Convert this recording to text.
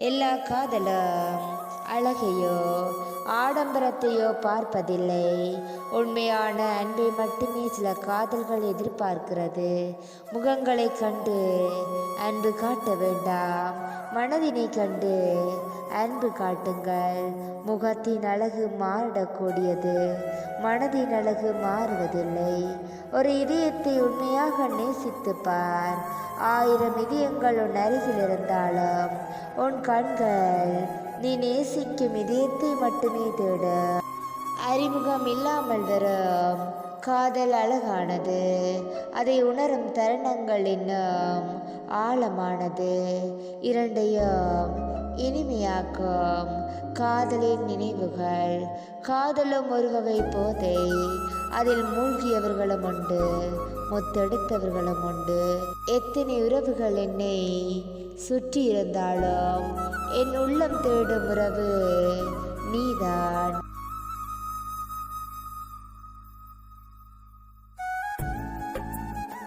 எல்லா காதலும் ஆடம்பரத்தையோ பார்ப்பதில்லை. உண்மையான அன்பை மட்டுமே சில காதல்கள் எதிர்பார்க்கிறது. முகங்களை கண்டு அன்பு காட்ட வேண்டாம். மனதினை கண்டு அன்பு காட்டுங்கள். முகத்தின் அழகு மாறிடக்கூடியது. மனதின் அழகு மாறுவதில்லை. ஒரு இதயத்தை உண்மையாக நேசித்துப்பார். ஆயிரம் இதயங்கள் உன் அருகில் இருந்தாலும் உன் கண்கள் நீ நேசிக்கும் இதயத்தை மட்டுமே தேட. அறிமுகம் இல்லாமல் வரும் காதல் அழகானது. அதை உணரும் தருணங்கள் இன்னும் ஆழமானது. இரண்டையும் இனிமையாக்கும் காதலின் நினைவுகள். காதலும் ஒரு வகை போதை. அதில் மூழ்கியவர்களும் உண்டு. முத்தெடுத்தவர்களும் உண்டு. எத்தனை உறவுகள் என்னை சுற்றி இருந்தாலும் என் உள்ளம் தேடும் உறவு நீதான்.